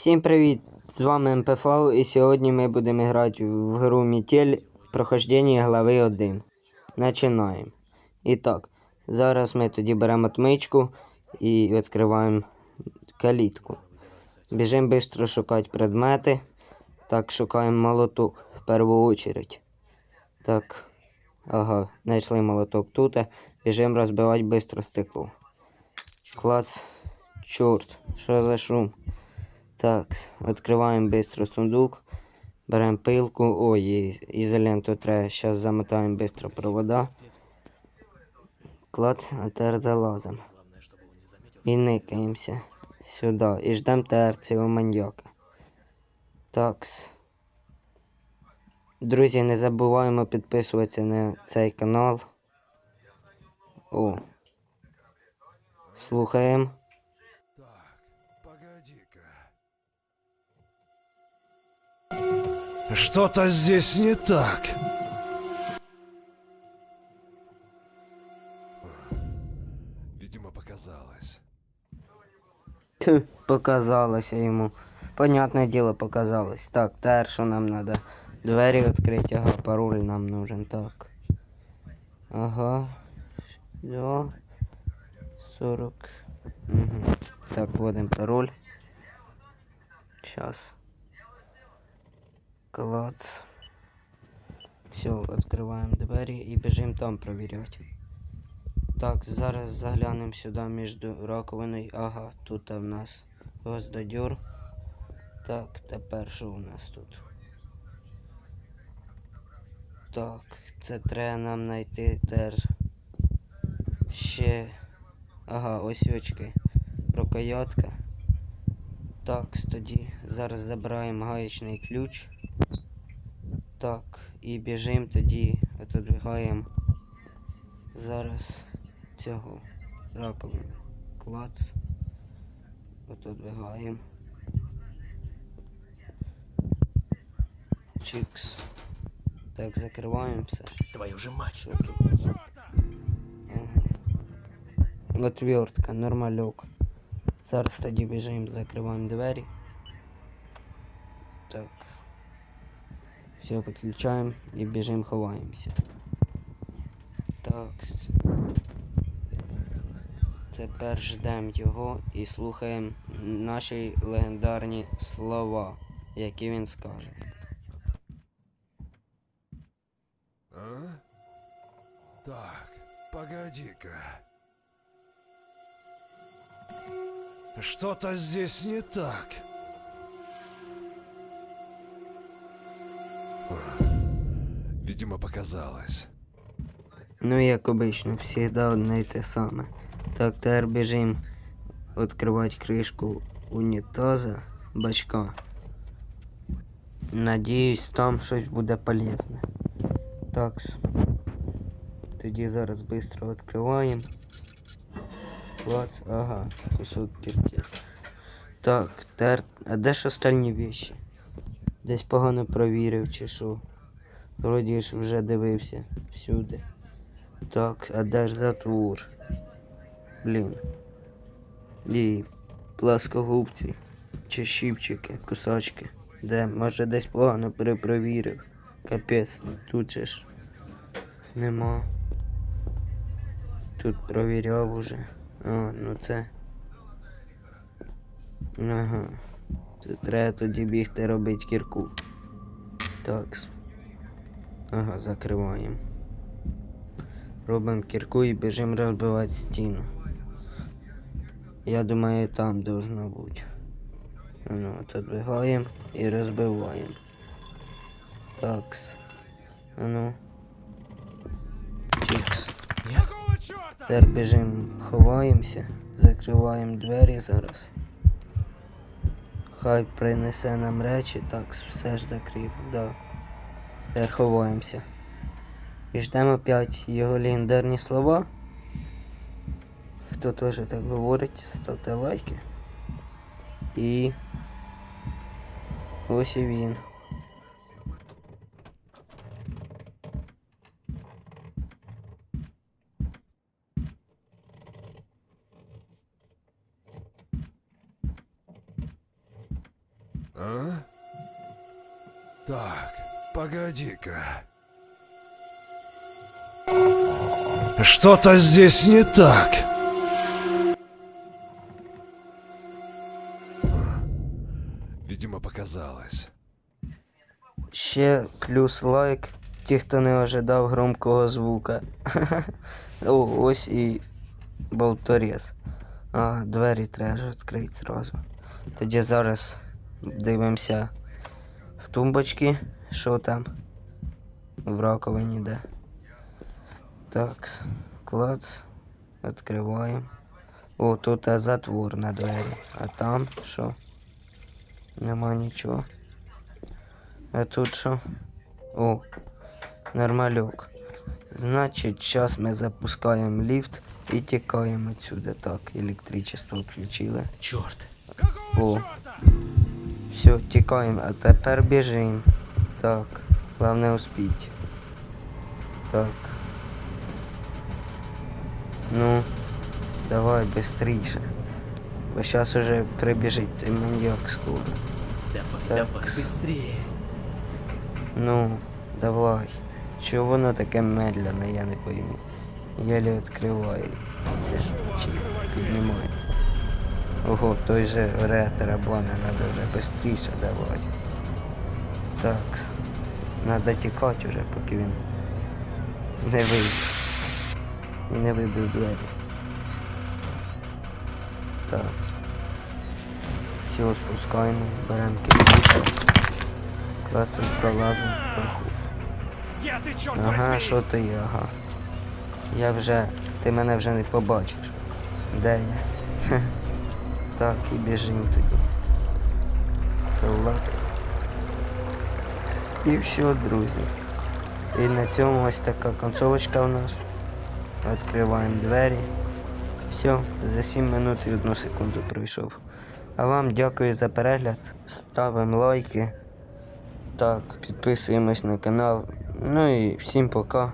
Всім привіт! З вами МПФ і сьогодні ми будемо грати в гру Мітель прохождення глави 1. Починаємо. І так, зараз ми тоді беремо отмичку і відкриваємо калітку. Біжимо швидко шукати предмети. Так, шукаємо молоток в першу чергу. Так, ага, знайшли молоток тут. Біжимо розбивати швидко стекло. Клац. Чорт, що за шум? Так, відкриваємо швидко сундук. Беремо пилку. Ой, ізоленту треба. Зараз замотаємо швидко провода. Клац, а тепер залазимо. І никаємося сюди. І ждемо тепер цього маньяка. Такс. Друзі, не забуваємо підписуватися на цей канал. О. Слухаємо. Что-то здесь не так. Видимо, показалось. Тьфу, Показалося йому. Понятне діло, показалось. Так, тепер що нам треба? Двері відкрити, ага, пароль нам нужен. Так. Ага. Все. 40. Угу. Так, вводимо пароль. Сейчас. Клац. Все, відкриваємо двері і біжимо там провіряти. Так, зараз заглянемо сюди між раковиною. Ага, тут в нас гвоздодюр. Так, тепер що у нас тут? Так, це треба нам знайти тер. Ще. Ага, ось очки. Рукоятка. Так, тоді зараз забираємо гаєчний ключ. Так, і біжимо тоді, отодвигаємо зараз цього раковину. Клац. Отодвигаємо. Чикс. Так, закриваємо все. Твою же мать. Ага. Отвертка, нормальок. Зараз тоді біжимо, закриваємо двері. Так. Все, підключаємо і біжимо, ховаємося. Так. Тепер ждемо його і слухаємо наші легендарні слова, які він скаже. А? Так, погоди-ка. Что-то здесь не так. Видимо, показалось. Ну, як обично, завжди одне й те саме. Так, тепер біжим відкривати кришку унітаза, бачка. Надіюсь, там щось буде полезне. Такс. Тоді зараз швидко відкриваємо. Клац, ага, кусок кірки. Так, тепер. А де ж остальні віші? Десь погано провірив чи що. Вроді ж вже дивився всюди. Так, а де ж затвор? Блін. І пласкогубці, чи щипчики, кусачки. Де, може десь погано перепровірив. Капець, тут же ж нема. Тут провіряв уже. А, ну це. Ага. Це треба тоді бігти робити кірку. Такс. Ага, закриваємо. Робимо кірку і біжимо розбивати стіну. Я думаю, там должно бути. Ну, отодвигаємо і розбиваємо. Такс. Ну. Чікс. Тепер біжимо, ховаємося, закриваємо двері зараз. Хай принесе нам речі, так, все ж закрив, да. Тепер ховаємося. І ждемо опять його легендарні слова. Хто теж так говорить, ставте лайки. І ось і він. А? Так, погоди-ка. Что-то здесь не так. А, Видимо, показалось. Ще плюс лайк. Ті, хто не ожидав громкого звука. О, ось і болторез. А, двері треба ж відкрити зразу. Тоді зараз Дивимося в тумбочки, що там. В раковині де. Так, клац. Відкриваємо. О, тут затвор на двері. А там що? Нема нічого. А тут що? О, нормальок. Значить, зараз ми запускаємо ліфт і тікаємо отсюда. Так, електричество включили. Черт. Какого О. Все, тікаємо, а тепер біжимо. Так, головне успіть. Так. Ну, давай быстріше. Бо зараз уже прибіжить той маньяк скоро. Давай, Так. давай, быстрее. Ну, давай. Чого воно таке медленне, я не пойму. Єлі відкриває. Це піднімається. Ого, той же ретера бана, надо вже швидше давай. Так. Надо тікати вже, поки він не вийде. І не вибив двері. Так. Все, спускаємо, беремо кирпич. Класом пролазимо в проход. Ага, що то є, ага. Я вже. Ти мене вже не побачиш. Де я? Так, і біжимо тоді. Клац. І все, друзі. І на цьому ось така концовочка у нас. Відкриваємо двері. Все, за 7 минут і 1 секунду пройшов. А вам дякую за перегляд. Ставимо лайки. Так, підписуємось на канал. Ну і всім пока.